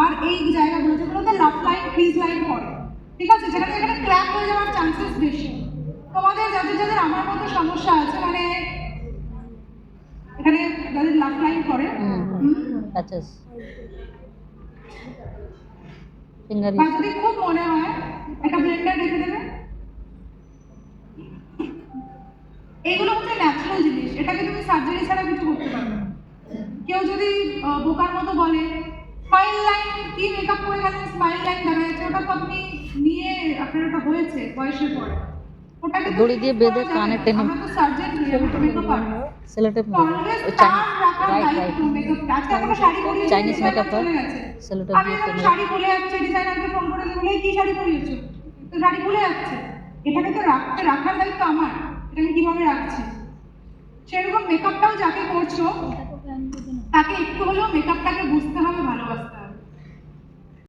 আর এই জায়গাগুলো যেগুলোতে লাফ লাইন ফ্রিজ লাইন পড়ে। ঠিক আছে? যেখানে এখানে ক্র্যাক হয়ে যাওয়ার চান্সেস বেশি। তোমাদের যাদের যাদের আমার মতো সমস্যা আছে মানে এখানে যাদের লাফ লাইন ফিঙ্গার বা যদি খুব মনে হয় একটা ব্লেন্ডার রেখে দেবে। এগুলো হচ্ছে ন্যাচারাল জিনিস। এটাকে তুমি সার্জারি ছাড়া কিছু করতে পারবে কেউ যদি বোকার মতো বলে স্মাইল লাইন কি মেকআপ করে গেলেন স্মাইল লাইন দেখা ওটা তো আপনি নিয়ে আপনার ওটা হয়েছে বয়সের পরে। ওটাকে দড়ি দিয়ে বেঁধে কানে টেনে- আমরা তো সার্জন নই মেকআপ আর্টিস্ট সেলোটেপ অলওয়েজ ওই তার চাইনিজ রাখার রাইট দায়িত্ব রাইট মেকআপ শাড়ি পরিয়ে Chinese makeup চলে। গেছে। সেলোটেপ দিয়ে টেনে- শাড়ি খুলে যাচ্ছে ডিজাইনারকে ফোন করে বলে কি শাড়ি পরিয়েছো? তো শাড়ি খুলে যাচ্ছে। এটাকে তো রাখতে রাখার দায়িত্ব আমার। এটাকে কীভাবে রাখছি? সেরকম মেকআপটাও যাকে করছ তাকে একটু হলেও মেকআপটাকে বুঝতে হবে।